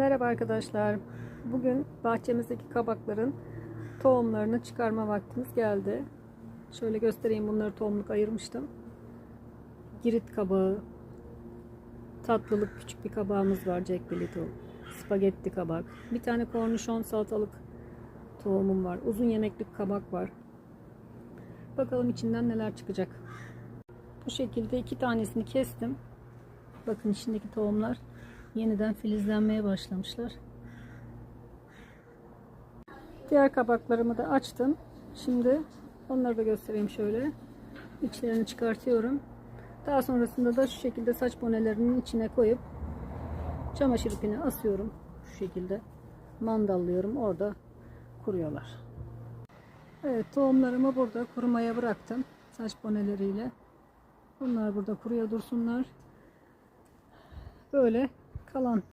Merhaba arkadaşlar. Bugün bahçemizdeki kabakların tohumlarını çıkarma vaktimiz geldi. Şöyle göstereyim bunları tohumluk ayırmıştım. Girit kabağı, tatlılık küçük bir kabağımız var Jack Little. Spagetti kabak. Bir tane kornişon salatalık tohumum var. Uzun yemeklik kabak var. Bakalım içinden neler çıkacak. Bu şekilde iki tanesini kestim. Bakın içindeki tohumlar yeniden filizlenmeye başlamışlar. Diğer kabaklarımı da açtım. Şimdi onları da göstereyim şöyle. İçlerini çıkartıyorum. Daha sonrasında da şu şekilde saç bonelerinin içine koyup çamaşır ipine asıyorum. Şu şekilde mandallıyorum. Orada kuruyorlar. Evet tohumlarımı burada kurumaya bıraktım. Saç boneleriyle. Bunlar burada kuruya dursunlar. Böyle kalan